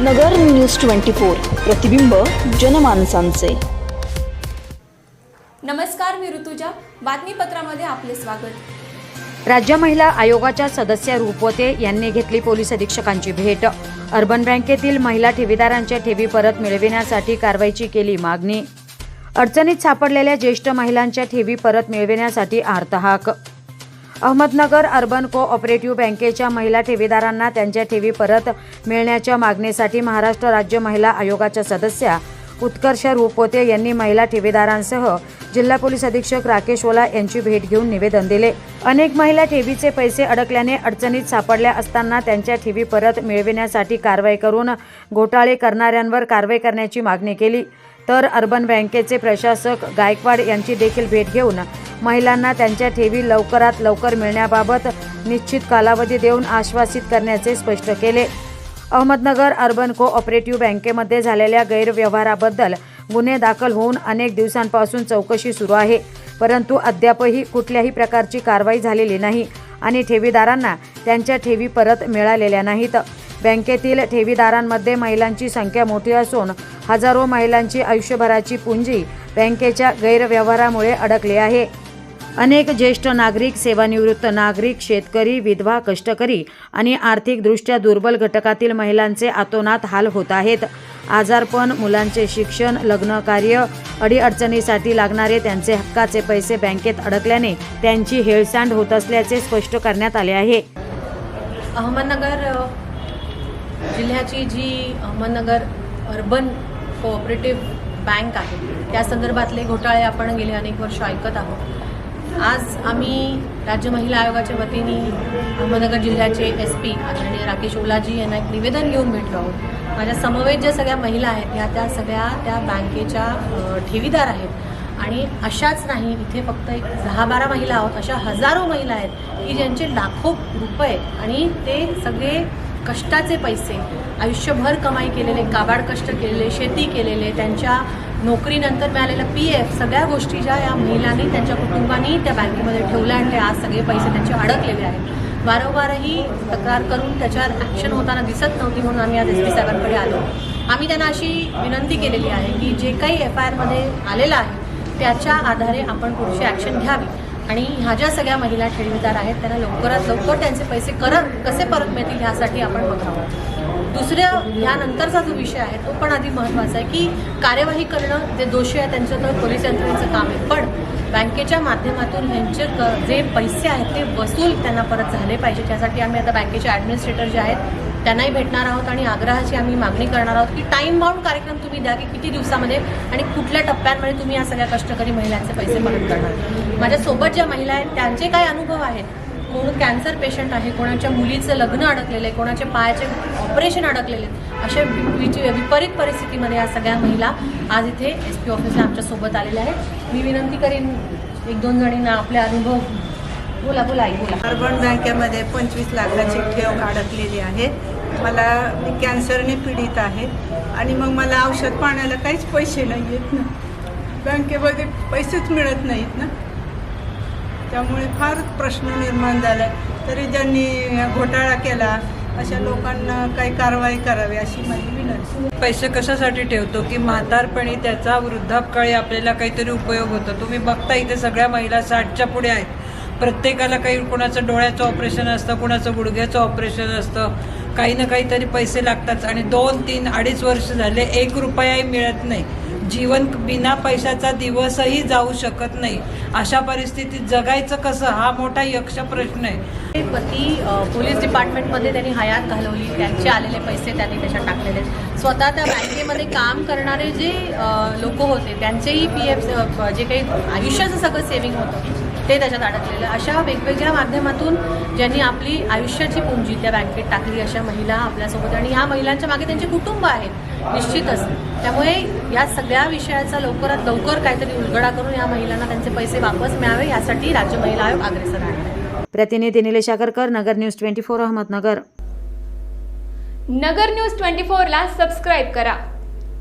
नगर news twenty four प्रतिबिंब जनमानसांचे. नमस्कार मी ऋतुजा. बातमीपत्रामध्ये आपले स्वागत. राज्य महिला आयोगाच्या सदस्य रुपवते यांनी घेतली पोलीस अधीक्षकांची भेट. अर्बन बँकेतील महिला ठेवीदारांच्या ठेवी परत मिळविण्यासाठी कारवाईची केली मागणी. अडचणीत सापडलेल्या ज्येष्ठ महिलांच्या ठेवी परत मिळविण्यासाठी आर्तहाक. अहमदनगर अर्बन को ऑपरेटिव्ह बँकेच्या महिला ठेवीदारांना त्यांच्या ठेवी परत मिळण्याच्या मागणीसाठी महाराष्ट्र राज्य महिला आयोगाच्या सदस्या उत्कर्ष रुपोते यांनी महिला ठेवीदारांसह जिल्हा पोलीस अधीक्षक राकेश ओला यांची भेट घेऊन निवेदन दिले. अनेक महिला ठेवीचे पैसे अडकल्याने अडचणीत सापडल्या असताना त्यांच्या ठेवी परत मिळविण्यासाठी कारवाई करून घोटाळे करणाऱ्यांवर कारवाई करण्याची मागणी केली. तर अर्बन बँकेचे प्रशासक गायकवाड यांची देखील भेट घेऊन महिलांना त्यांच्या ठेवी लवकरात लवकर मिळण्याबाबत निश्चित कालावधी देऊन आश्वासित करण्याचे स्पष्ट केले. अहमदनगर अर्बन को ऑपरेटिव्ह बँकेमध्ये झालेल्या गैरव्यवहाराबद्दल गुन्हे दाखल होऊन अनेक दिवसांपासून चौकशी सुरू आहे. परंतु अद्यापही कुठल्याही प्रकारची कारवाई झालेली नाही आणि ठेवीदारांना त्यांच्या ठेवी परत मिळालेल्या नाहीत. बँकेतील ठेवीदारांमध्ये महिलांची संख्या मोठी असून हजारो महिलांची आयुष्यभराची पुंजी बँकेच्या गैरव्यवहारामुळे अडकली आहे. अनेक ज्येष्ठ नागरिक सेवानिवृत्त नागरिक शेतकरी विधवा कष्टकरी आणि आर्थिकदृष्ट्या दुर्बल घटकातील महिलांचे आतोनात हाल होत आहेत. आजारपण मुलांचे शिक्षण लग्न कार्य अडीअडचणीसाठी लागणारे त्यांचे हक्काचे पैसे बँकेत अडकल्याने त्यांची हेळसांड होत असल्याचे स्पष्ट करण्यात आले आहे. अहमदनगर जिल्ह्याची जी अहमदनगर अर्बन कोऑपरेटिव्ह बँक आहे त्या संदर्भातले घोटाळे आपण गेले अनेक वर्ष ऐकत आहोत. आज आम्ही राज्य महिला आयोगाच्या वतीने अहमदनगर जिल्ह्याचे एस पी आदरणीय राकेश ओलाजी यांना एक निवेदन घेऊन भेटलो आहोत. माझ्या समवेत ज्या सगळ्या महिला आहेत ह्या त्या सगळ्या त्या बँकेच्या ठेवीदार आहेत. आणि अशाच नाही इथे फक्त एक दहा बारा महिला आहोत अशा हजारो महिला आहेत की ज्यांचे लाखो रुपये आणि ते सगळे कष्टाचे पैसे आयुष्यभर कमाई केलेले काबाड कष्ट केलेले शेती केलेले त्यांच्या नोकरीनंतर मिळालेलं पी एफ सगळ्या गोष्टी ज्या या महिलांनी त्यांच्या कुटुंबानी त्या बँकेमध्ये ठेवल्या आणि ते आज सगळे पैसे त्यांचे अडकलेले आहेत. वारंवारही तक्रार करून त्याच्यावर ॲक्शन होताना दिसत नव्हती म्हणून आम्ही आज एस पी साहेबांकडे आलो. आम्ही त्यांना अशी विनंती केलेली आहे की जे काही एफ आय आरमध्ये आलेलं आहे त्याच्या आधारे आपण पुढची ॲक्शन घ्यावी. आणि ह्या ज्या सगळ्या महिला ठेवीदार आहेत त्यांना लवकरात लवकर त्यांचे पैसे करत कसे परत मिळतील ह्यासाठी आपण बघावं. दुसऱ्या ह्यानंतरचा जो विषय आहे तो पण आधी महत्त्वाचा आहे की कार्यवाही करणं जे दोषी आहे त्यांचं तर पोलीस यंत्रणेचं काम आहे. पण बँकेच्या माध्यमातून ह्यांचे जे पैसे आहेत ते वसूल त्यांना परत झाले पाहिजे त्यासाठी आम्ही आता बँकेचे ॲडमिनिस्ट्रेटर जे आहेत त्यांनाही भेटणार आहोत आणि आग्रहाची आम्ही मागणी करणार आहोत की टाईम बाउंड कार्यक्रम तुम्ही द्या की किती दिवसामध्ये आणि कुठल्या टप्प्यांमध्ये तुम्ही या सगळ्या कष्टकरी महिलांचे पैसे परत करणार माझ्यासोबत ज्या महिला आहेत त्यांचे काय अनुभव आहेत? कोण कॅन्सर पेशंट आहे कोणाच्या मुलीचं लग्न अडकलेलं आहे कोणाच्या पायाचे ऑपरेशन अडकलेले आहेत अशा विपरीत परिस्थितीमध्ये या सगळ्या महिला आज इथे एस पी ऑफिसला आमच्यासोबत आलेल्या आहेत. मी विनंती करीन एक दोन जणींना आपले अनुभव बोला बोला आई बोला. अर्बन बँकेमध्ये पंचवीस लाखाची ठेव अडकलेली आहे. मला मी कॅन्सरने पीडित आहे आणि मग मला औषध पाण्याला काहीच पैसे नाही आहेत ना. बँकेमध्ये पैसेच मिळत नाहीत ना. त्यामुळे फार प्रश्न निर्माण झाला. तरी ज्यांनी घोटाळा केला अशा लोकांना काही कारवाई करावी अशी माझी विनंती पैसे कशासाठी ठेवतो? की म्हातारपणी त्याचा वृद्धापकाळी आपल्याला काहीतरी उपयोग होतो. तुम्ही बघता इथे सगळ्या महिला साठच्या पुढे आहेत. प्रत्येकाला काही कुणाचं डोळ्याचं ऑपरेशन असतं कुणाचं गुडघ्याचं ऑपरेशन असतं. काही ना काहीतरी पैसे लागतात आणि दोन तीन अडीच वर्ष झाले एक रुपयाही मिळत नाही. जीवन बिना पैशाचा दिवसही जाऊ शकत नाही. अशा परिस्थितीत जगायचं कसं? हा मोठा यक्ष प्रश्न आहे. पती पोलीस डिपार्टमेंटमध्ये त्यांनी हयात घालवली. त्यांचे आलेले पैसे त्यांनी त्याच्यात टाकलेले आहेत. स्वतः त्या बँकेमध्ये काम करणारे जे लोक होते त्यांचेही पी एफ जे काही आयुष्याचं सगळं सेव्हिंग होतं. ते त्याच्यात अडकलेलं. अशा वेगवेगळ्या माध्यमातून ज्यांनी आपली आयुष्याची पुंजी त्या बँकेत टाकली अशा महिला आपल्यासोबत. आणि ह्या महिलांच्या मागे त्यांचे कुटुंब आहेत निश्चितच. त्यामुळे या सगळ्या विषयाचा लवकरात लवकर काहीतरी उलगडा करून या महिलांना त्यांचे पैसे वापस मिळावे यासाठी राज्य महिला आयोग अग्रेसर आहे. प्रतिनिधी Nilesh Agarkar Nagar news twenty four Ahmednagar. Nagar news twenty फोरला सबस्क्राईब करा.